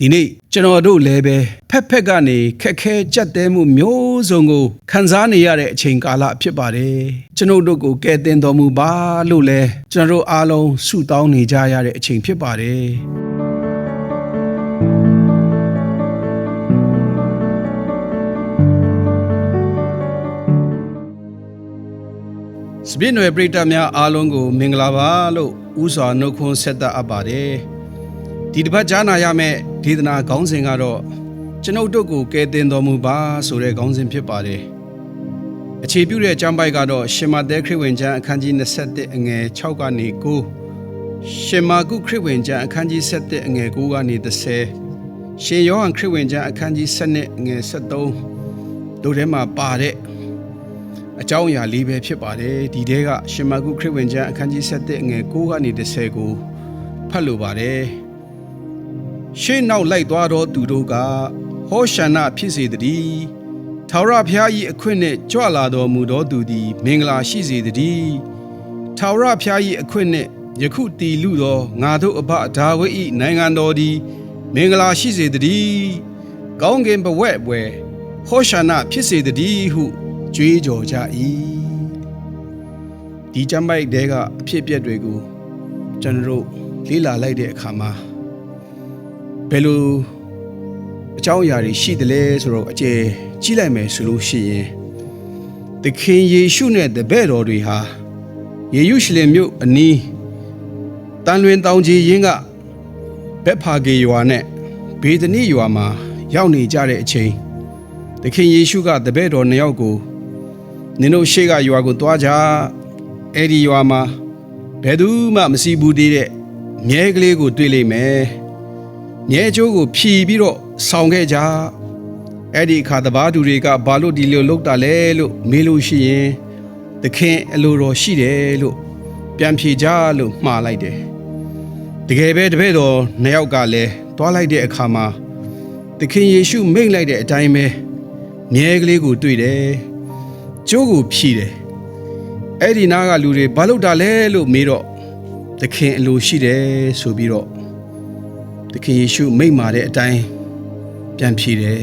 ဒီနေ့ကျွန်တော်တို့လည်းပဲဖက်ဖက်ကနေခက်ခဲကြက်တဲမှုမျိုးစုံကိုခံစားနေရတဲ့အချိန်ကာလဖြစ်ပါတယ်ကျွန်တော်တို့ကိုကယ်တင်တော်မူပါလို့လဲကျွန်တော်တို့အားလုံးဆုတောင်းနေကြရတဲ့အချိန်ဖြစ်ပါတယ်စပြည့်နွယ်ပရိသတ်များအားလုံးကို မင်္ဂလာပါလို့ဥစွာနှုတ်ခွန်းဆက်သအပ်ပါတယ်ဒီတစ်ပတ်ကြားနာရမယ့် ဒေသနာခေါင်းစဉ်ကတော့ကျွန်ုပ်တို့ကိုကယ်တင်တော်မူပါဆိုတဲ့ခေါင်းစဉ်ဖြစ်ပါတယ်အခြေပြုတဲ့အကြောင်းပိုက်ကတော့ရှင်မသက်ခရစ်ဝင်ကျမ်းအခန်းကြီး21အငယ်6ကနေ9ရှင်မာကုခရစ်ဝင်ကျမ်းအခန်းကြီး7အငယ်9ကနေ10ရှင်ယောဟန်ခရစ်ဝင်ကျမ်းအခန်းကြီး7အငယ်73တို့ထဲမှာပါတဲ့အကြောင်းအရာလေးပဲဖြစ်ပါတယ်ဒီတဲကရှင်မာကုခရစ်ဝင်ကျမ်းအခန်းကြီး7အငယ်9ကနေ10ကိုဖတ်လိုပါတယ် ရှေ့နောက်လိုက်သွားသောသူတို့ကဟောရှန္နဖြစ်စေတည်းထာဝရဘုရား၏အခွင့်နှင့်ကြွလာတော်မူသောသူသည် မင်္ဂလာရှိစေတည်းထာဝရဘုရား၏အခွင့်နှင့်ယခုတည်လူသောငါတို့အဘဒါဝိဒ်၏နိုင်ငံတော်သည် မင်္ဂလာရှိစေတည်းကောင်းကင်ဘဝဲ့ပွဲဟောရှန္နဖြစ်စေတည်းဟုကြွေးကြော်ကြ၏ဒီကျမ်းပိုက်တဲကအဖြစ်အပျက်တွေကိုကျွန်တော်တို့လေ့လာလိုက်တဲ့အခါမှာ ဘယ်လိုအကြောင်းအရာတွေရှိတယ်လဲဆိုတော့အကျယ်ကြီးလိုက်မယ်ဆိုလို့ရှိရင်သခင်ယေရှုနဲ့တပည့်တော်တွေဟာယေရုရှလင်မြို့အနီးတန်လွင်တောင်ကြီးရင်းကဘက်ဖာဂေရွာနဲ့ဘေဒနိရွာမှာရောက်နေကြတဲ့အချိန်သခင်ယေရှုကတပည့်တော်နှစ်ယောက်ကိုနင်တို့ရှေ့ကရွာကိုသွားကြအဲ့ဒီရွာမှာဘယ်သူမှမစီဘူးသေးတဲ့မြဲကလေးကိုတွေ့လိမ့်မယ် မြဲကျိုးကိုဖြီပြီးတော့ဆောင်ခဲ့ကြအဲ့ဒီအခါတပားသူတွေကဘာလို့ဒီလိုလုပ်တာလဲလို့မေးလို့ရှိရင်သခင်အလိုတော်ရှိတယ်လို့ပြန်ဖြေကြလို့မှားလိုက်တယ်တကယ်ပဲတပည့်တော်နှစ်ယောက်ကလည်းသွားလိုက်တဲ့အခါမှာသခင်ယေရှုမိန့်လိုက်တဲ့အတိုင်းပဲမြဲကလေးကိုတွေ့တယ်ကျိုးကိုဖြီတယ်အဲ့ဒီနားကလူတွေဘာလို့တာလဲလို့မေးတော့သခင်အလိုရှိတယ်ဆိုပြီးတော့ သခင်ယေရှုမိန့်မာတဲ့အတိုင်းပြန်ဖြေတယ်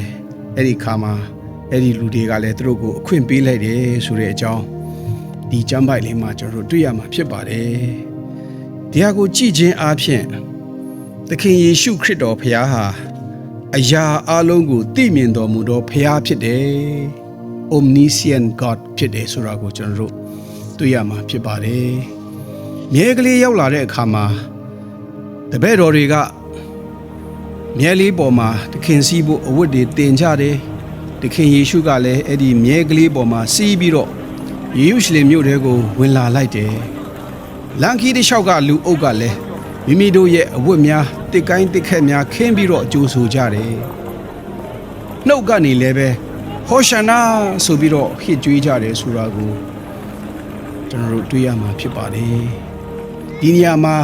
အဲ့ဒီခါမှာအဲ့ဒီလူတွေကလည်းသူတို့ကိုအခွင့်ပေးလိုက်တယ်ဆိုတဲ့အကြောင်းဒီကျမ်းပိုက်လေးမှာကျွန်တော်တို့တွေ့ရမှာဖြစ်ပါတယ်ဒီဟာကိုကြည့်ခြင်းအပြင်သခင်ယေရှုခရစ်တော်ဖခင်ဟာအရာအလုံးကိုသိမြင်တော်မူသောဖခင်ဖြစ်တယ် omniscient god ဖြစ်တယ်ဆိုတာကိုကျွန်တော်တို့တွေ့ရမှာဖြစ်ပါတယ်မြဲကလေးရောက်လာတဲ့အခါမှာတပည့်တော်တွေက မြဲလေးပေါ်မှာတခင်စီးဖို့အဝတ်တွေတင်ကြတယ်တခင်ယေရှုကလည်းအဲ့ဒီမြဲကလေးပေါ်မှာစီးပြီးတော့ယေရုရှလင်မြို့ထဲကိုဝင်လာလိုက်တယ်လန်ခီတစ်လျှောက်ကလူအုပ်ကလည်းမိမိတို့ရဲ့အဝတ်များတစ်ကိုင်းတစ်ခက်များခင်းပြီးတော့အကျိုးဆိုကြတယ်နှုတ်ကနေလည်းပဲဟောရှနာဆိုပြီးတော့ဟစ်ကြွေးကြတယ်ဆိုတာကိုကျွန်တော်တို့တွေ့ရမှာဖြစ်ပါတယ်ဒီနေရာမှာ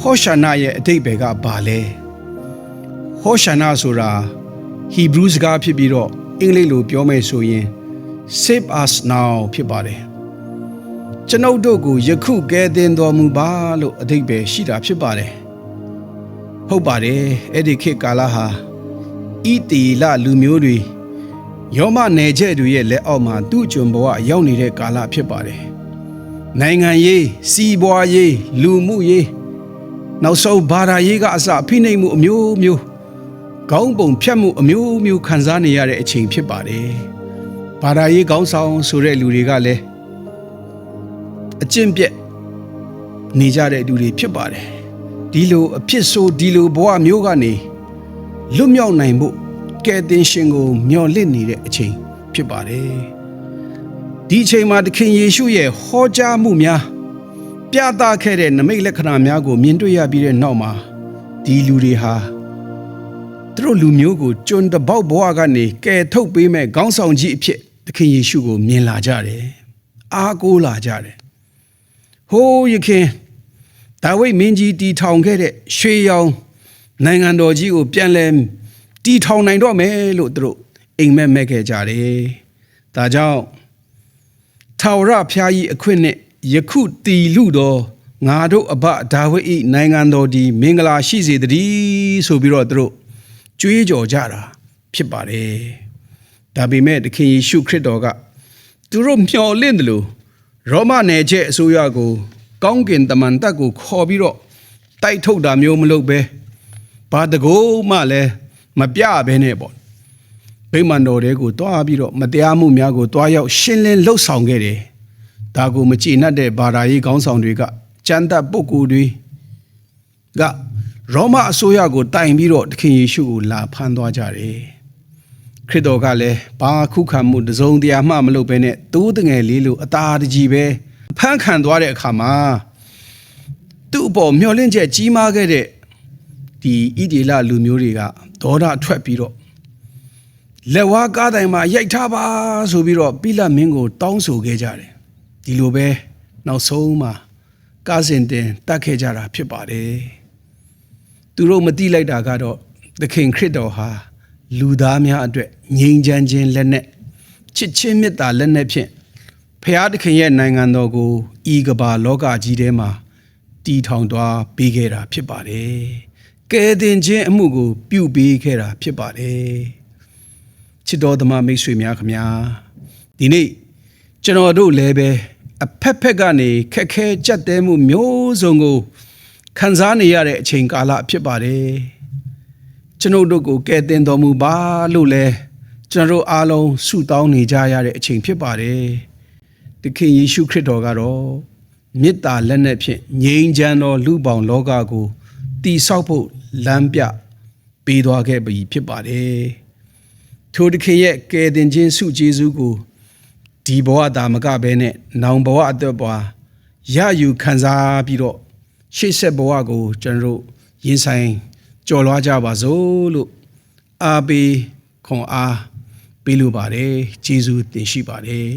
ဟောရှနာရဲ့အတိတ်ဘယ်ကဘာလဲ ဟောရှနာဆိုတာဟီဘရူးစကားဖြစ်ပြီးတော့အင်္ဂလိပ်လိုပြောမယ်ဆိုရင် save us now ဖြစ်ပါတယ်ကျွန်ုပ်တို့ကိုယခုကယ်တင်တော်မူပါလို့အတိတ်ပဲရှိတာဖြစ်ပါတယ်ဟုတ်ပါတယ်အဲ့ဒီခေတ်ကာလဟာဣတီလလူမျိုးတွေယောမနယ်ကျဲတွေရဲ့လက်အောက်မှာသူ့ကျွန်ဘဝရောက်နေတဲ့ကာလဖြစ်ပါတယ်။နိုင်ငံရေးစီးပွားရေးလူမှုရေးနောက်ဆုံးဘာသာရေးကအစဖိနှိပ်မှုအမျိုးမျိုး ခေါင်းပုံဖြတ်မှုအမျိုးမျိုးခံစားနေရတဲ့အချိန်ဖြစ်ပါတယ်။ဘာသာရေးခေါင်းဆောင်ဆိုတဲ့လူတွေကလည်းအကျင့်ပြက်နေကြတဲ့လူတွေဖြစ်ပါတယ်။ဒီလိုအဖြစ်ဆိုးဒီလိုဘဝမျိုးကနေလွတ်မြောက်နိုင်ဖို့ကယ်တင်ရှင်ကိုမျှော်လင့်နေတဲ့အချိန်ဖြစ်ပါတယ်ဒီအချိန်မှာသခင်ယေရှုရဲ့ဟောကြားမှုများပြသခဲ့တဲ့နမိတ်လက္ခဏာများကိုမြင်တွေ့ရပြီးတဲ့နောက်မှာဒီလူတွေဟာ သူတို့လူမျိုးကိုကျွန်းတပေါက်ဘဝကနေကယ်ထုတ်ပေးမဲ့ခေါင်းဆောင်ကြီးအဖြစ်သခင်ယေရှုကိုမြင်လာကြတယ်အားကိုးလာကြတယ်ဟိုးယခင်ဒါဝိဒ်မင်းကြီးတီထောင်ခဲ့တဲ့ရွှေရောင်နိုင်ငံတော်ကြီးကိုပြန်လဲတီထောင်နိုင်တော့မယ်လို့သူတို့အိမ်မက်မက်ခဲ့ကြတယ်။ဒါကြောင့်ထာဝရဘုရားကြီးအခွင့်နဲ့ယခုတီလူတော်ငါတို့အဘဒါဝိဒ်၏နိုင်ငံတော်ဒီမင်္ဂလာရှိစေတည်းဆိုပြီးတော့သူတို့ ကြွေးကြော်ကြတာဖြစ်ပါတယ်ဒါပေမဲ့သခင်ယေရှုခရစ်တော်ကသူတို့မျှော်လင့်တယ်လို့ရောမနယ်ချက်အစိုးရကို ကောင်းကင်တမန်တပ်ကိုခေါ်ပြီးတော့တိုက်ထုတ်တာမျိုးမလုပ်ပဲဘာတကိုးမှလည်းမပြဘဲနဲ့ပေါ့ဗိမာန်တော်တွေကိုတွားပြီးတော့မတရားမှုများကိုတွားရောက်ရှင်းလင်းလှုပ်ဆောင်ခဲ့တယ်ဒါကိုမကြည်နှက်တဲ့ဘာသာရေးခေါင်းဆောင်တွေကကြမ်းတက်ပုဂ္ဂိုလ်တွေက ရောမအစိုးရကိုတိုင်ပြီးတော့သခင်ယေရှုကိုလာဖမ်းသွားကြတယ်ခရစ်တော်ကလည်းဘာခုခံမှုတစ်စုံတရာမှမလုပ်ဘဲနဲ့တိုးတငယ်လေးလိုအသာတကြီးပဲဖမ်းခံသွားတဲ့အခါမှာသူ့အပေါ်မျောလင့်ချက်ကြီးမားခဲ့တဲ့ဒီဣဒီလလူမျိုးတွေကဒေါသထွက်ပြီးတော့လက်ဝါးကားတိုင်မှာရိုက်ထားပါဆိုပြီးတော့ပိလတ်မင်းကိုတောင်းဆိုခဲ့ကြတယ်ဒီလိုပဲနောက်ဆုံးမှာကားစင်တင်တတ်ခဲ့ကြတာဖြစ်ပါတယ် သူတို့မတိလိုက်တာကတော့သခင်ခရစ်တော်ဟာလူသားများအတွက်ငြိမ်းချမ်းခြင်းလက်နဲ့ချစ်ချင်းမေတ္တာလက်နဲ့ဖြင့်ဖျားသခင်ရဲ့နိုင်ငံတော်ကိုဤကဘာလောကကြီးထဲမှာတည်ထောင်သွားပေးခဲ့တာဖြစ်ပါတယ်ကယ်တင်ခြင်းအမှုကိုပြုပေးခဲ့တာဖြစ်ပါတယ်ချစ်တော်သမားမိတ်ဆွေများခင်ဗျာဒီနေ့ကျွန်တော်တို့လည်းပဲအဖက်ဖက်ကနေခက်ခဲကြက်တဲမှုမျိုးစုံကို ခံစားနေရတဲ့အချိန်ကာလဖြစ်ပါတယ်ကျွန်ုပ်တို့ကိုကယ်တင်တော်မူပါလို့လဲကျွန်တော်တို့အားလုံးဆုတောင်းနေကြရတဲ့အချိန်ဖြစ်ပါတယ်တခင်ယေရှုခရစ်တော်ကတော့မေတ္တာလက်နက်ဖြင့်ငြိမ်းချမ်းသောလူပေါင်းလောကကိုတည်ဆောက်ဖို့လမ်းပြပေးသွားခဲ့ပြီဖြစ်ပါတယ်ထိုတခင်ရဲ့ကယ်တင်ခြင်းဆုကျေးဇူးကိုဒီဘဝတာမကဘဲနဲ့နောင်ဘဝအတွက်ပွားရယူခံစားပြီးတော့ ရှေ့ဆက်ဘဝကိုကျွန်တော်တို့ရင်ဆိုင်ကြော်လွှားကြပါစို့လို့အားပေးခွန်အားပေးလိုပါတယ်ကျေးဇူးတင်ရှိပါတယ်